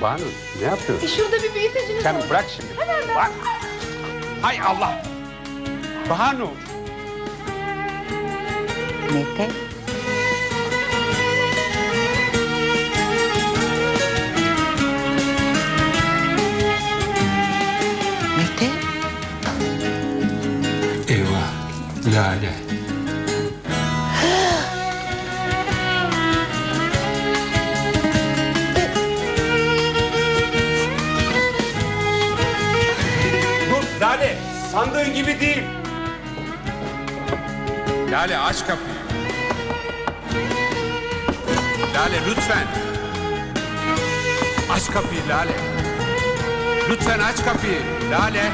Banu ne yapıyorsun? E şurada bir büyüteciniz Sen bırak şimdi. Bak. Hay Allah. Banu. Mete. Mete. Eyvah. Lale. Sandığın gibi değil. Lale aç kapıyı. Lale lütfen. Aç kapıyı Lale. Lütfen aç kapıyı. Lale.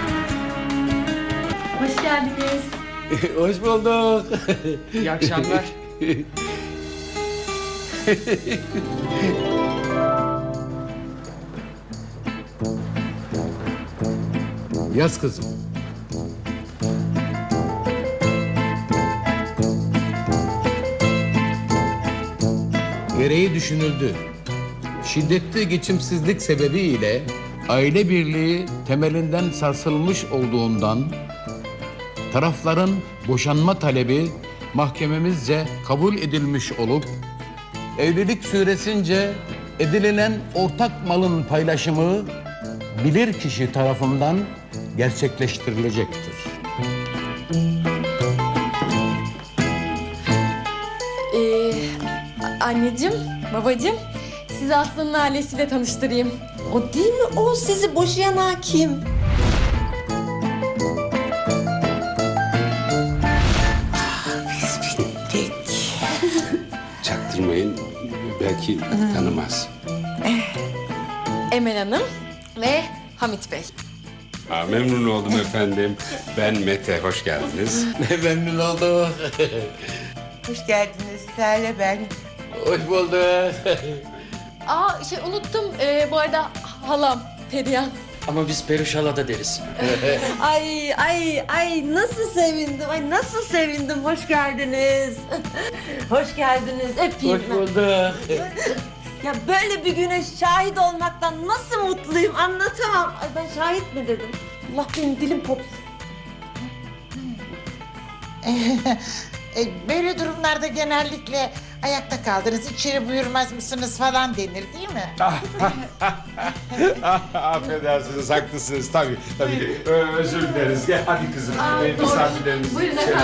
Hoş geldiniz. Hoş bulduk. İyi akşamlar. Yaz kızım. Gereği düşünüldü. Şiddetli geçimsizlik sebebiyle aile birliği temelinden sarsılmış olduğundan tarafların boşanma talebi mahkememizce kabul edilmiş olup evlilik süresince edinilen ortak malın paylaşımı bilir kişi tarafından gerçekleştirilecektir. Anneciğim, babacığım sizi Aslı'nın ailesiyle tanıştırayım. O değil mi o sizi boşayan hakim? Biz bittik. Çaktırmayın. Belki tanımaz. Emel Hanım ve Hamit Bey. Ha, memnun oldum efendim. Ben Mete. Hoş geldiniz. Memnun oldum. Hoş geldiniz Lale ben. Hoş bulduk. Aa şey unuttum ee, bu arada halam Perihan. Ama biz Peruşal'a da deriz. Ay ay ay nasıl sevindim. Ay nasıl sevindim. Hoş geldiniz. Hoş geldiniz. Öpeyim. Hoş bulduk. Ya böyle bir güne şahit olmaktan nasıl mutluyum anlatamam. Ay ben şahit mi dedim? Allah benim dilim kopsun. E, Böyle durumlarda genellikle ayakta kaldınız, içeri buyurmaz mısınız falan denir değil mi? Affedersiniz, haklısınız. Tabii, tabii. Ö- özür dileriz. Gel hadi kızım. Ee, misafirlerimizi Buyurun efendim.